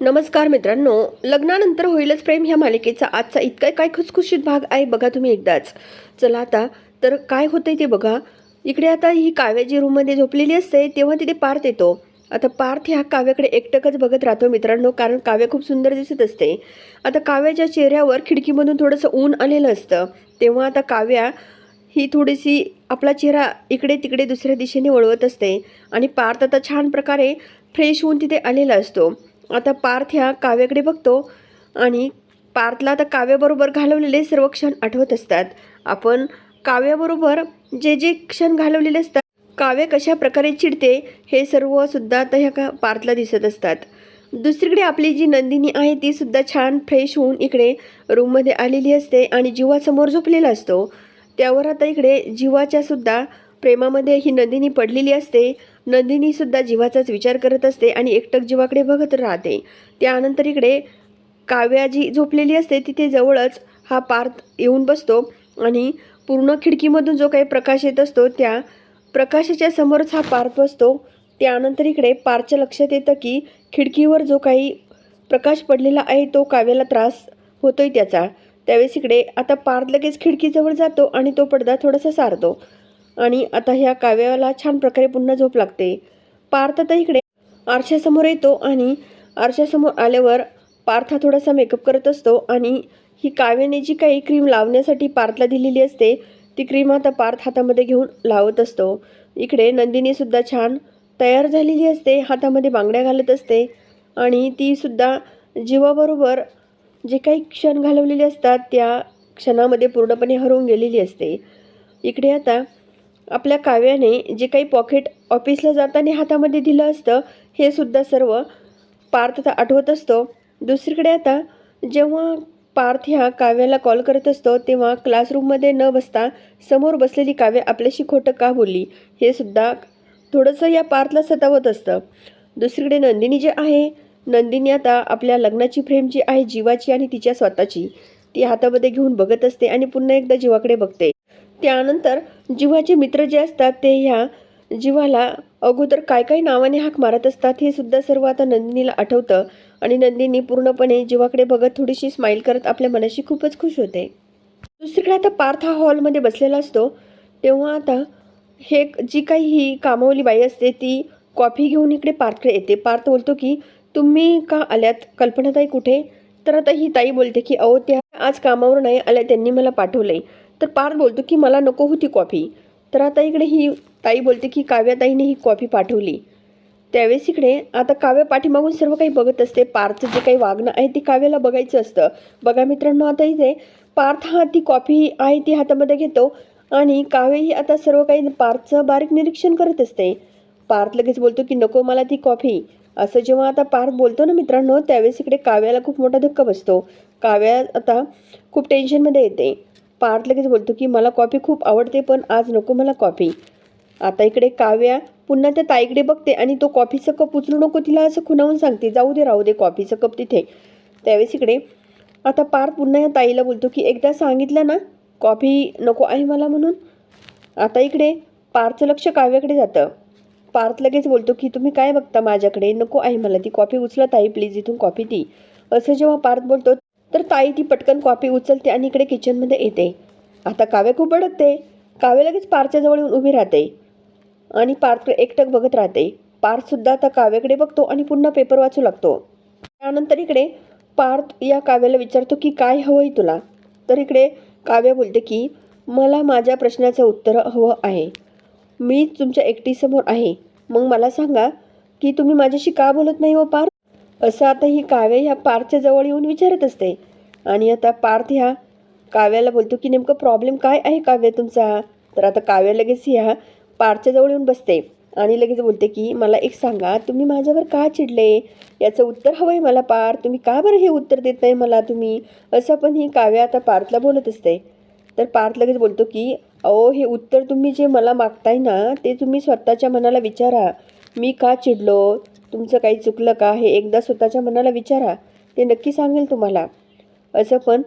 नमस्कार मित्रांनो. लग्नानंतर होईलच प्रेम ह्या मालिकेचा आजचा इतका काय खुसखुशीत भाग आहे बघा तुम्ही एकदाच. चला आता तर काय होतंय ते बघा. इकडे आता ही काव्याची रूममध्ये झोपलेली असते तेव्हा तिथे पार्थ येतो. आता पार्थ ह्या काव्याकडे एकटकच बघत राहतो मित्रांनो कारण काव्य खूप सुंदर दिसत असते. आता काव्याच्या चेहऱ्यावर खिडकीमधून थोडंसं ऊन आलेलं असतं. तेव्हा आता काव्या ही थोडीशी आपला चेहरा इकडे तिकडे दुसऱ्या दिशेने वळवत असते. आणि पार्थ आता छान प्रकारे फ्रेश होऊन तिथे आलेला असतो. आता पार्थ ह्या काव्याकडे बघतो आणि पार्थला आता काव्याबरोबर घालवलेले सर्व क्षण आठवत असतात. आपण काव्याबरोबर जे जे क्षण घालवलेले असतात काव्य कशा प्रकारे चिडते हे सर्व सुद्धा आता ह्या का पार्थला दिसत असतात. दुसरीकडे आपली जी नंदिनी आहे ती सुद्धा छान फ्रेश होऊन इकडे रूममध्ये आलेली असते आणि जीवासमोर झोपलेला असतो. त्यावर आता इकडे जीवाच्या सुद्धा प्रेमामध्ये ही नंदिनी पडलेली असते. नंदिनी सुद्धा जीवाचाच विचार करत असते आणि एकटक जीवाकडे बघत राहते. त्यानंतर इकडे काव्या जी झोपलेली असते. तिथे जवळच हा पार्थ येऊन बसतो आणि पूर्ण खिडकीमधून जो काही प्रकाश येत असतो त्या प्रकाशाच्या समोरच हा पार्थ बसतो त्यानंतर इकडे पारच्या लक्षात येतं की खिडकीवर जो काही प्रकाश पडलेला आहे तो काव्याला त्रास होतोय त्याचा. त्यावेळेस इकडे आता पार्थ लगेच खिडकीजवळ जातो आणि तो पडदा थोडासा सारतो. आणि आता ह्या काव्याला छान प्रकारे पुन्हा झोप लागते. पार्थ आता इकडे आरशासमोर येतो आणि आरशासमोर आल्यावर पार्थ हा थोडासा मेकअप करत असतो आणि ही काव्याने जी काही क्रीम लावण्यासाठी पार्थला दिलेली असते ती क्रीम आता पार्थ हातामध्ये घेऊन लावत असतो. इकडे नंदिनीसुद्धा छान तयार झालेली असते हातामध्ये बांगड्या घालत असते आणि तीसुद्धा जीवाबरोबर जे काही क्षण घालवलेले असतात त्या क्षणामध्ये पूर्णपणे हरवून गेलेली असते. इकडे आता आपल्या काव्याने जे काही पॉकेट ऑफिसला जाताना हातामध्ये दिलं असतं हे सुद्धा सर्व पार्थ आठवत असतो. दुसरीकडे आता जेव्हा पार्थ ह्या काव्याला कॉल करत असतो तेव्हा क्लासरूममध्ये न बसता समोर बसलेली काव्य आपल्याशी खोटं का बोलली? हे सुद्धा थोडंसं या पार्थला सतावत असतं. दुसरीकडे नंदिनी जे आहे नंदिनी आता आपल्या लग्नाची फ्रेम जी आहे जीवाची आणि तिच्या स्वतःची ती हातामध्ये घेऊन बघत असते आणि पुन्हा एकदा जीवाकडे बघते. त्यानंतर जीवाचे मित्र जे असतात ते ह्या जीवाला अगोदर काय काय नावाने हाक मारत असतात हे सुद्धा सर्व आता नंदिनीला आठवतं. आणि नंदिनी पूर्णपणे जीवाकडे बघत थोडीशी स्माईल करत आपल्या मनाशी खूपच खुश होते. दुसरीकडे आता पार्थ हा हॉलमध्ये बसलेला असतो. तेव्हा आता हे जी काही ही कामावली बाई असते ती कॉफी घेऊन इकडे पार्थकडे येते. पार्थ बोलतो की तुम्ही का आल्यात? कल्पनाताई कुठे? तर आता ही ताई बोलते की अहो त्या आज कामावर नाही आल्या त्यांनी मला पाठवलंय. तर पार्थ बोलतो की मला नको होती कॉफी. तर आता इकडे ही ताई बोलते की काव्याताईने ही कॉफी पाठवली. त्यावेळेस इकडे आता काव्य पाठीमागून सर्व काही बघत असते. पार्थचं जे काही वागणं आहे ते काव्याला बघायचं असतं. बघा मित्रांनो आता इथे पार्थ हा ती कॉफी आहे ती हातामध्ये घेतो आणि काव्यही आता सर्व काही पार्थचं बारीक निरीक्षण करत असते. पार्थ लगेच बोलतो की नको मला ती कॉफी. असं जेव्हा आता पार्थ बोलतो ना मित्रांनो त्यावेळेस इकडे काव्याला खूप मोठा धक्का बसतो. काव्या आता खूप टेन्शनमध्ये येते. पार्थ लगेच बोलतो की मला कॉफी खूप आवडते पण आज नको मला कॉफी. आता इकडे काव्या पुन्हा त्या ताईकडे बघते आणि तो कॉफीचं कप उचलू नको तिला असं खुणावून सांगते जाऊ दे राहू दे कॉफीचं कप तिथे. त्यावेळेस इकडे आता पार्थ पुन्हा या ताईला बोलतो की एकदा सांगितलं ना कॉफी नको आहे मला म्हणून. आता इकडे पार्थचं लक्ष काव्याकडे जातं. पार्थ लगेच बोलतो की तुम्ही काय बघता माझ्याकडे? नको आहे मला ती कॉफी उचला ताई प्लीज इथून कॉफी ती. असं जेव्हा पार्थ बोलतो तर ताई ती पटकन कॉपी उचलते आणि इकडे किचनमध्ये येते. आता काव्य खूप भडकते. काव्य लगेच पारच्याजवळ येऊन उभी राहते. आणि पार्थकडे एकटक बघत राहते. पार्थसुद्धा आता काव्याकडे बघतो आणि पुन्हा पेपर वाचू लागतो. त्यानंतर इकडे पार्थ या काव्याला विचारतो की काय हवं आहे तुला? तर इकडे काव्य बोलते की मला माझ्या प्रश्नाचं उत्तर हवं आहे. मी तुमच्या एकटीसमोर आहे. मग मला सांगा की तुम्ही माझ्याशी का बोलत नाही हो पार्थ? असं आता ही काव्य ह्या पार्थच्या जवळ येऊन विचारत असते. आणि आता पार्थ ह्या काव्याला बोलतो की नेमकं प्रॉब्लेम काय आहे काव्य तुमचा? तर आता काव्या लगेच ह्या पार्थच्या जवळ येऊन बसते. आणि लगेच बोलते की मला एक सांगा तुम्ही माझ्यावर का चिडले? याचं उत्तर हवं आहे मला पार्थ. तुम्ही का बरं हे उत्तर देत नाही मला तुम्ही? असं पण ही काव्य आता पार्थला बोलत असते. तर पार्थ लगेच बोलतो की अहो हे उत्तर तुम्ही जे मला मागताय ना ते तुम्ही स्वतःच्या मनाला विचारा. मी का चिडलो? तुमचं काही चुकलं का हे एकदा स्वतःच्या मनाला विचारा. ते नक्की सांगेल तुम्हाला. असं पण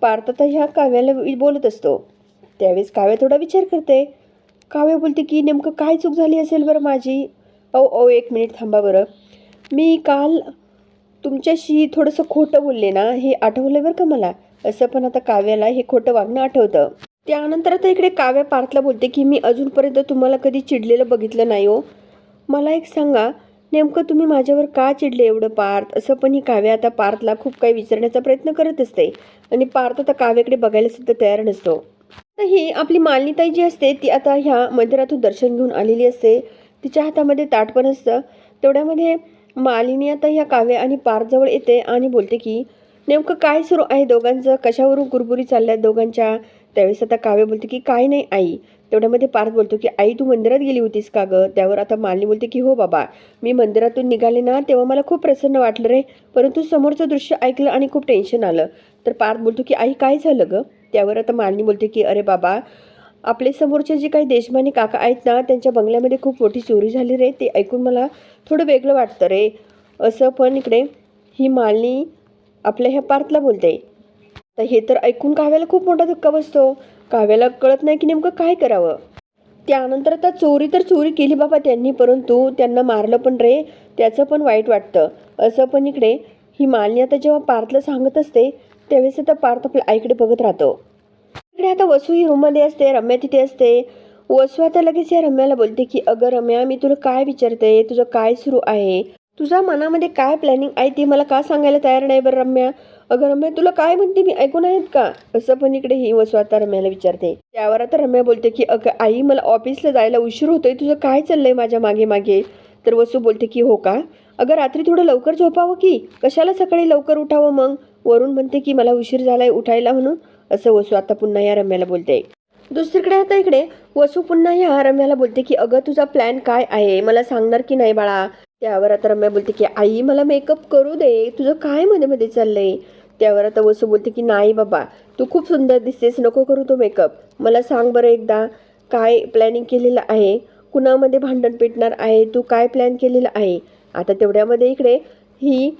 पार्थ आता ह्या काव्याला बोलत असतो. त्यावेळेस काव्या थोडा विचार करते. काव्य बोलते की नेमकं काय चूक झाली असेल बरं माझी? अहो अहो एक मिनिट थांबा बरं. मी काल तुमच्याशी थोडंसं खोटं बोलले ना हे आठवलं बरं का मला? असं पण आता काव्याला हे खोटं वागणं आठवतं. त्यानंतर आता इकडे काव्या पार्थला बोलते की मी अजूनपर्यंत तुम्हाला कधी चिडलेलं बघितलं नाही हो. मला एक सांगा नेमकं तुम्ही माझ्यावर का चिडले एवढं पार्थ? असं पण ही काव्य आता पार्थला खूप काही विचारण्याचा प्रयत्न करत असते. आणि पार्थ आता काव्याकडे बघायला सुद्धा तयार नसतो. तर ही आपली मालनीताई जी असते ती आता ह्या मंदिरातून दर्शन घेऊन आलेली असते. तिच्या हातामध्ये ताट पण असतं. तेवढ्यामध्ये मालिनी आता ह्या काव्या आणि पार्थजवळ येते आणि बोलते की नेमकं काय सुरू आहे दोघांचं? कशावरून कुरबुरी चालल्या दोघांच्या? त्यावेळेस आता काव्य बोलते की काय नाही आई. तेवढ्यामध्ये पार्थ बोलतो की आई तू मंदिरात गेली होतीस का गं? त्यावर आता मालिनी बोलते की हो बाबा मी मंदिरातून निघाले ना तेव्हा मला खूप प्रसन्न वाटलं रे. परंतु समोरचं दृश्य ऐकलं आणि खूप टेन्शन आलं. तर पार्थ बोलतो की आई काय झालं गं? त्यावर आता मालिनी बोलते की अरे बाबा आपले समोरचे जे काही देशमाने काका आहेत ना त्यांच्या बंगल्यामध्ये खूप मोठी चोरी झाली रे. ते ऐकून मला थोडं वेगळं वाटतं रे. असं पण इकडे ही मालिनी आपल्या ह्या पार्थला बोलते. तर हे तर ऐकून काव्याला खूप मोठा धक्का बसतो. काव्याला कळत नाही की नेमकं काय करावं. त्यानंतर आता चोरी तर चोरी केली बाबा त्यांनी परंतु त्यांना मारलं पण रे त्याचं पण वाईट वाटतं. असं पण इकडे ही मालिनी आता जेव्हा पार्थला सांगत असते त्यावेळेस आता पार्थ आपल्या आईकडे बघत राहतो. इकडे आता वसू ही रूममध्ये असते रम्या तिथे असते. वसू आता लगेच या रम्याला बोलते की अगं रम्या मी तुला काय विचारते? तुझं काय सुरू आहे? तुझ्या मनामध्ये काय प्लॅनिंग आहे ती मला का सांगायला तयार नाही बरं रम्या? अगं रम्या तुला काय म्हणते? मी ऐकून आहेत का? असं पण इकडे ही वसू आता रम्याला विचारते. त्यावर आता रम्या बोलते की अगं आई मला ऑफिसला जायला उशीर होतोय. तुझं काय चाललंय माझ्या मागे मागे? तर वसू बोलते की हो का? अगं रात्री थोडं लवकर झोपावं की? कशाला सकाळी लवकर उठावं मग? वरून म्हणते की मला उशीर झालाय उठायला म्हणून. असं वसू आता पुन्हा या रम्याला बोलते. दुसरीकडे आता इकडे वसू पुन्हा या रम्याला बोलते की अगं तुझा प्लॅन काय आहे? मला सांगणार की नाही बाळा? त्यावर आता रम्या बोलते की आई मला मेकअप करू दे. तुझं काय मध्ये मध्ये चाललंय? त्यावर आता वसू बोलते की नाही बाबा. तू खूप सुंदर दिसतेस. नको करू तो मेकअप मला सांग बरं एकदा काय प्लॅनिंग केलेलं आहे? कुणामध्ये भांडण पेटणार आहे? तू काय प्लॅन केलेलं आहे? आता तेवढ्यामध्ये इकडे ही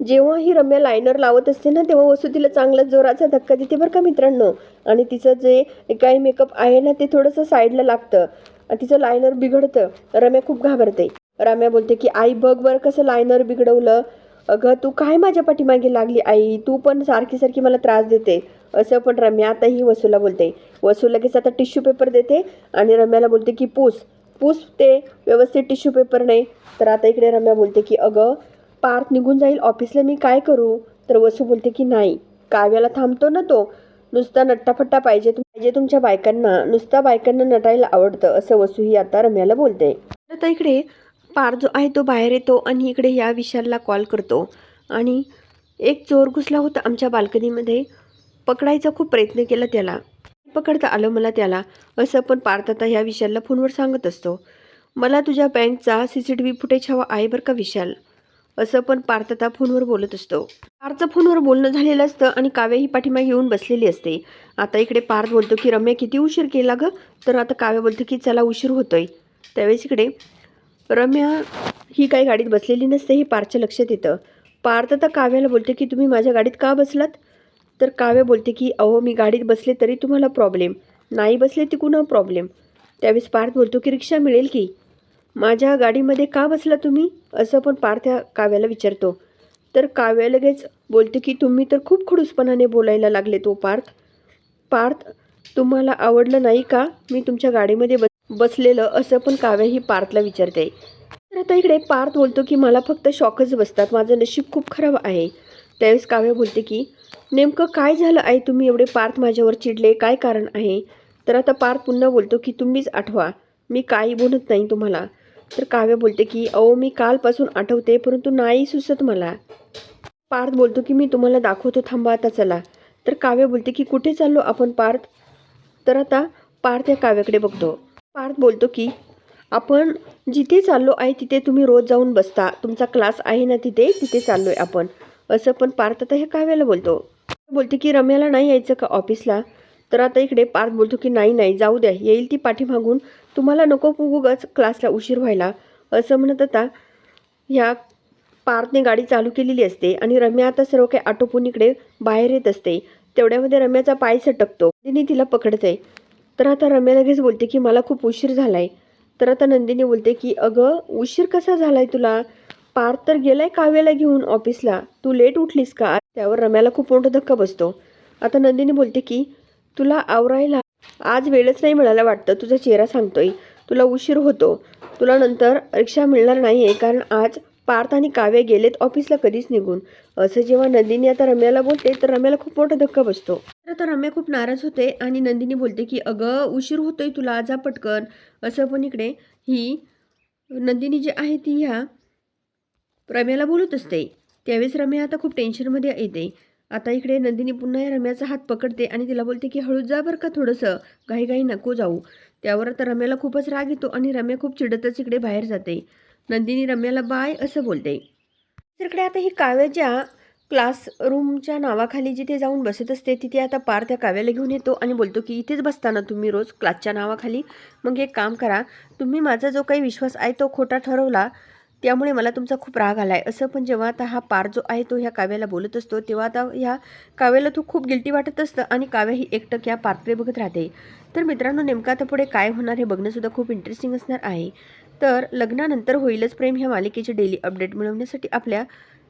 जेव्हा ही रम्या लायनर लावत असते ना तेव्हा वसू तिला चांगला जोराचा धक्का देते बरं का मित्रांनो? आणि तिचं जे काही मेकअप आहे ना ते थोडंसं साईडला लागतं. तिचं लायनर बिघडतं. रम्या खूप घाबरते. रम्या बोलते की आई बघ बरं कसं लायनर बिघडवलं. अगं तू काय माझ्या पाठीमागे लागली आई? तू पण सारखी सारखी मला त्रास देते. असं पण रम्या आताही वसूला बोलते. वसू लगेच आता टिश्यू पेपर देते आणि रम्याला बोलते की पूस पूस ते व्यवस्थित टिश्यू पेपर नाही. तर आता इकडे रम्या बोलते की अगं पार्थ निघून जाईल ऑफिसला मी काय करू? तर वसू बोलते की नाही काव्याला थांबतो ना तो. नुसता नट्टाफट्टा पाहिजे पाहिजे तुमच्या बायकांना. नुसता बायकांना नटायला आवडतं असं वसूही आता रम्याला बोलते. आता इकडे पार जो आहे तो बाहेर येतो आणि इकडे या विशालला कॉल करतो. आणि एक चोर घुसला होता आमच्या बाल्कनीमध्ये. पकडायचा खूप प्रयत्न केला त्याला. पकडता आलं मला त्याला. असं पण पार्थ आता ह्या विशालला फोनवर सांगत असतो. मला तुझ्या बँकचा C C T V footage हवा आहे बरं का विशाल? असं पण पार्थ आता फोनवर बोलत असतो. पार्थचं फोनवर बोलणं झालेलं असतं आणि काव्या ही पाठीमागे येऊन बसलेली असते. आता इकडे पार्थ बोलतो की रम्या किती उशीर केला गं? तर आता काव्या बोलतो की चला उशीर होतोय. त्यावेळेस इकडे रम्या ही काही गाडीत बसलेली नसते हे पार्थच्या लक्षात येतं. पार्थ आता काव्याला बोलते की तुम्ही माझ्या गाडीत का बसलात? तर काव्य बोलते की अहो मी गाडीत बसले तरी तुम्हाला प्रॉब्लेम नाही बसले ती कुणा प्रॉब्लेम त्यावेळेस पार्थ बोलतो की रिक्षा मिळेल की? माझ्या गाडीमध्ये का बसला तुम्ही? असं पण पार्थ या काव्याला विचारतो. तर काव्या लगेच बोलते की तुम्ही तर खूप खडूसपणाने बोलायला लागले तो पार्थ. पार्थ तुम्हाला आवडलं नाही का? मी तुमच्या गाडीमध्ये बस बसलेलं असं पण काव्या ही पार्थला विचारते. तर आता इकडे पार्थ बोलतो की मला फक्त शॉकच बसतात. माझं नशीब खूप खराब आहे. त्यावेळेस काव्या बोलते की नेमकं काय झालं आहे तुम्ही एवढे पार्थ माझ्यावर चिडले. काय कारण आहे? तर आता पार्थ पुन्हा बोलतो की तुम्हीच आठवा. मी काही बोलत नाही तुम्हाला. तर काव्य बोलते की अहो मी कालपासून आठवते परंतु नाही सुचत मला. पार्थ बोलतो की मी तुम्हाला दाखवतो. थांबा आता चला. तर काव्य बोलते की कुठे चाललो आपण पार्थ? तर आता पार्थ या काव्याकडे बघतो. पार्थ बोलतो की आपण जिथे चाललो आहे तिथे तुम्ही रोज जाऊन बसता. तुमचा क्लास आहे ना तिथे तिथे चाललो आहे आपण. असं पण पार्थ आता हे काव्याला बोलतो. बोलते की रम्याला नाही यायचं का ऑफिसला? तर आता इकडे पार्थ बोलतो की नाही नाही जाऊ द्या. येईल ती पाठीमागून. तुम्हाला नको पुगूगच क्लासला उशीर व्हायला. असं म्हणत आता ह्या पार्थने गाडी चालू केलेली असते आणि रम्या आता सर्व काही आटोपून इकडे बाहेर येत असते. तेवढ्यामध्ये रम्याचा पाय सटकतो. तिने तिला पकडते तर आता रम्या लगेच बोलते की मला खूप उशीर झालाय. तर आता नंदिनी बोलते की अगं उशीर कसा झालाय तुला? पार्थ तर गेलाय काव्याला घेऊन ऑफिसला. तू लेट उठलीस का? त्यावर रम्याला खूप मोठा धक्का बसतो. आता नंदिनी बोलते की तुला आवरायला आज वेळच नाही मिळाला वाटतं. तुझा चेहरा सांगतोय. तुला उशीर होतो. तुला नंतर रिक्षा मिळणार नाही आहे कारण आज पार्थ आणि काव्य गेलेत ऑफिसला कधीच निघून. असं जेव्हा नंदिनी आता रम्याला बोलते तर रम्याला खूप मोठा धक्का बसतो. आता रम्या खूप नाराज होते आणि नंदिनी बोलते की अगं उशीर होतोय तुला जा पटकन. असं पण इकडे ही नंदिनी जी आहे ती ह्या रम्याला बोलत असते. त्यावेळेस रम्या आता खूप टेन्शनमध्ये येते. आता इकडे नंदिनी पुन्हा या रम्याचा हात पकडते आणि तिला बोलते की हळू जा बरं का थोडंसं घाईघाई नको जाऊ. त्यावर आता रम्याला खूपच राग येतो आणि रम्या खूप चिडतच इकडे बाहेर जाते. नंदिनी रम्याला बाय असं बोलते. इकडे आता ही काव्याच्या क्लासरूमच्या नावाखाली जिथे जाऊन बसत असते तिथे आता पार त्या काव्याला घेऊन येतो आणि बोलतो की इथेच बसताना तुम्ही रोज क्लासच्या नावाखाली? मग एक काम करा तुम्ही माझा जो काही विश्वास आहे तो खोटा ठरवला त्यामुळे मला तुमचा खूप राग आला आहे असं पण जेव्हा आता हा पार जो आहे तो ह्या काव्याला बोलत असतो तेव्हा आता ह्या काव्याला तो खूप गिल्टी वाटत असतं आणि काव्या ही एकटक या पार्ककडे बघत राहते. तर मित्रांनो नेमकं आता पुढे काय होणार हे बघणंसुद्धा खूप इंटरेस्टिंग असणार आहे. तर लग्नानंतर होईलच प्रेम ह्या मालिकेचे डेली अपडेट मिळवण्यासाठी आपल्या